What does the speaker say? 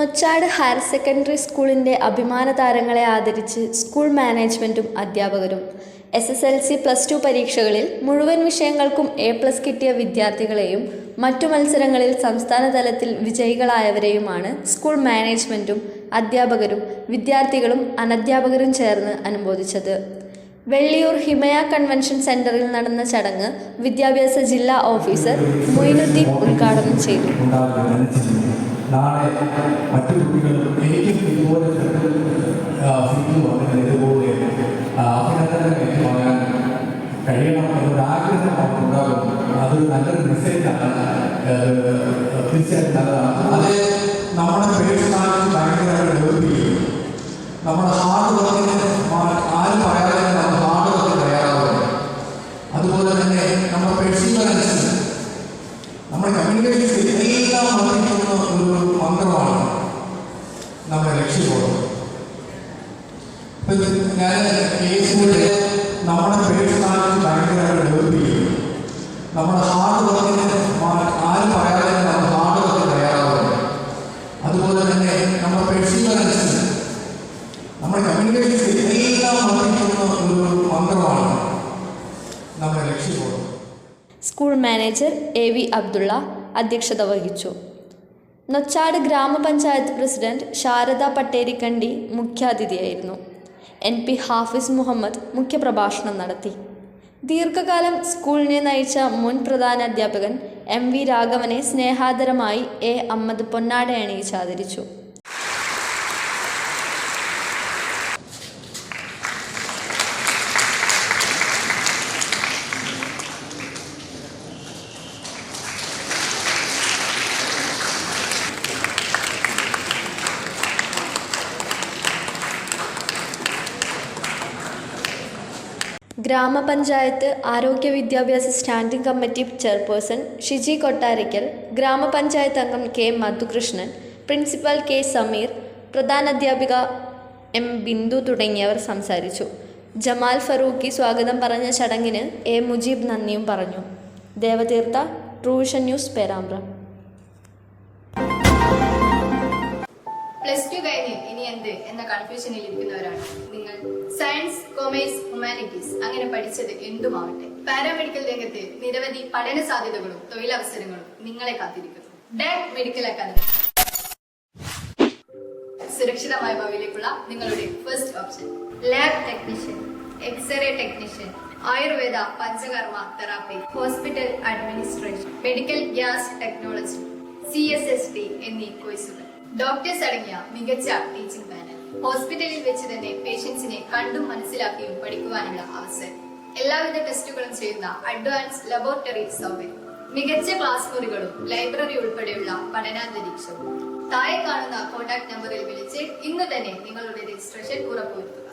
Nochad higher secondary സ്കൂളിന്റെ അഭിമാന താരങ്ങളെ ആദരിച്ച് സ്കൂൾ മാനേജ്മെന്റും അധ്യാപകരും. S S L C plus two പരീക്ഷകളിൽ മുഴുവൻ വിഷയങ്ങൾക്കും എ പ്ലസ് കിട്ടിയ വിദ്യാർത്ഥികളെയും മറ്റു മത്സരങ്ങളിൽ സംസ്ഥാന തലത്തിൽ വിജയികളായവരെയുമാണ് സ്കൂൾ മാനേജ്മെന്റും അധ്യാപകരും വിദ്യാർത്ഥികളും അനധ്യാപകരും ചേർന്ന് അനുമോദിച്ചത്. വെള്ളിയൂർ ഹിമയ കൺവെൻഷൻ സെന്ററിൽ നടന്ന ചടങ്ങ് വിദ്യാഭ്യാസ ജില്ലാ ഓഫീസർ മൊയിനുദ്ദീൻ ഉദ്ഘാടനം ചെയ്തു. നാളെ മറ്റു കുട്ടികളും എനിക്കും ഇതുപോലെ ഫീൽഡ് വന്നിട്ട് ഇതുപോലെ ആ, അഭിനന്ദനം ഏറ്റുവാങ്ങാൻ കഴിയണം എന്നൊരാഗ്രഹം അവർക്കുണ്ടാകും അത് നല്ലൊരു മെസ്സേജാണ് തീർച്ചയായിട്ടും നല്ലതാണ്. അത് നമ്മുടെ പേഴ്സണാലിറ്റി ഭയങ്കരമായിട്ട് ഡെവലപ്പ് ചെയ്യും. നമ്മുടെ ഹാർഡ് വർക്കിന് ആരും പറയാതെ തന്നെ നമ്മൾ ഹാർഡ് വർക്ക് തയ്യാറാവുക അതുപോലെ തന്നെ നമ്മുടെ പെർസീവറൻസ് നമ്മുടെ കമ്മ്യൂണിക്കേഷൻ സ്കിൽ എല്ലാം വർദ്ധിക്കുന്ന ഒരു മന്ത്രമാണ് ലക്ഷ്യബോധം ഇപ്പം ഞാൻ കേസിലൂടെ നമ്മുടെ പേഴ്സണാലിറ്റി ഭയങ്കരമായിട്ട് ഡെവലപ്പ് ചെയ്യും നമ്മുടെ ഹാർഡ് വർക്കിന് ആരും പറയാതെ നമ്മൾ ഹാർഡ് വർക്ക് തയ്യാറാവുക അതുപോലെ തന്നെ നമ്മുടെ പെർസീവറൻസ് നമ്മുടെ കമ്മ്യൂണിക്കേഷൻ സ്കിൽ എല്ലാം വർദ്ധിക്കുന്ന ഒരു മന്ത്രമാണ് നമ്മുടെ ലക്ഷ്യബോധം. School manager A V Abdulla അധ്യക്ഷത വഹിച്ചു. നൊച്ചാട് ഗ്രാമപഞ്ചായത്ത് പ്രസിഡന്റ് ശാരദ പട്ടേരിക്കണ്ടി മുഖ്യാതിഥിയായിരുന്നു. എൻ പി ഹാഫിസ് മുഹമ്മദ് മുഖ്യപ്രഭാഷണം നടത്തി. ദീർഘകാലം സ്കൂളിനെ നയിച്ച മുൻ പ്രധാന അധ്യാപകൻ എം വി രാഘവനെ സ്നേഹാദരമായി എ അമ്മദ് പൊന്നാട ആദരിച്ചു ഗ്രാമപഞ്ചായത്ത് ആരോഗ്യ വിദ്യാഭ്യാസ standing committee chairperson Shiji Kottarakkal ഗ്രാമപഞ്ചായത്ത് അംഗം K Madhukrishnan principal K Sameer പ്രധാനാധ്യാപിക M Bindu തുടങ്ങിയവർ സംസാരിച്ചു. ജമാൽ ഫറൂഖി സ്വാഗതം പറഞ്ഞ ചടങ്ങിന് എ മുജീബ് നന്ദിയും പറഞ്ഞു. Devatheertha tuition news Perambra. Plus two കഴിഞ്ഞ് ഇനി എന്ത് എന്ന കൺഫ്യൂഷനിൽ ഇരിക്കുന്നവരാണ് നിങ്ങൾ. സയൻസ് കൊമേഴ്സ് ഹ്യൂമാനിറ്റീസ് അങ്ങനെ പഠിച്ചത് എന്തുമാവട്ടെ? പാരാമെഡിക്കൽ രംഗത്ത് നിരവധി പഠന സാധ്യതകളും തൊഴിലവസരങ്ങളും നിങ്ങളെ കാത്തിരിക്കുന്നു. ഡാക് മെഡിക്കൽ അക്കാദമി സുരക്ഷിതമായ ഭാവിയിലേക്കുള്ള നിങ്ങളുടെ first option lab technician x-ray technician ayurveda panchakarma therapy hospital administration medical gas technology C എന്നീ കോഴ്സുകൾ ഡോക്ടേഴ്സ് അടങ്ങിയ മികച്ച ടീച്ചിംഗ് പാനൽ. ഹോസ്പിറ്റലിൽ വെച്ച് തന്നെ പേഷ്യൻസിനെ കണ്ടും മനസ്സിലാക്കിയും പഠിക്കുവാനുള്ള അവസരം. എല്ലാവിധ ടെസ്റ്റുകളും ചെയ്യുന്ന അഡ്വാൻസ് ലബോറട്ടറി സൗകര്യം. മികച്ച ക്ലാസ് മുറികളും ലൈബ്രറി ഉൾപ്പെടെയുള്ള പഠനാന്തരീക്ഷവും. താഴെ കാണുന്ന കോൺടാക്ട് നമ്പറിൽ വിളിച്ച് ഇന്ന് തന്നെ നിങ്ങളുടെ രജിസ്ട്രേഷൻ ഉറപ്പുവരുത്തുക.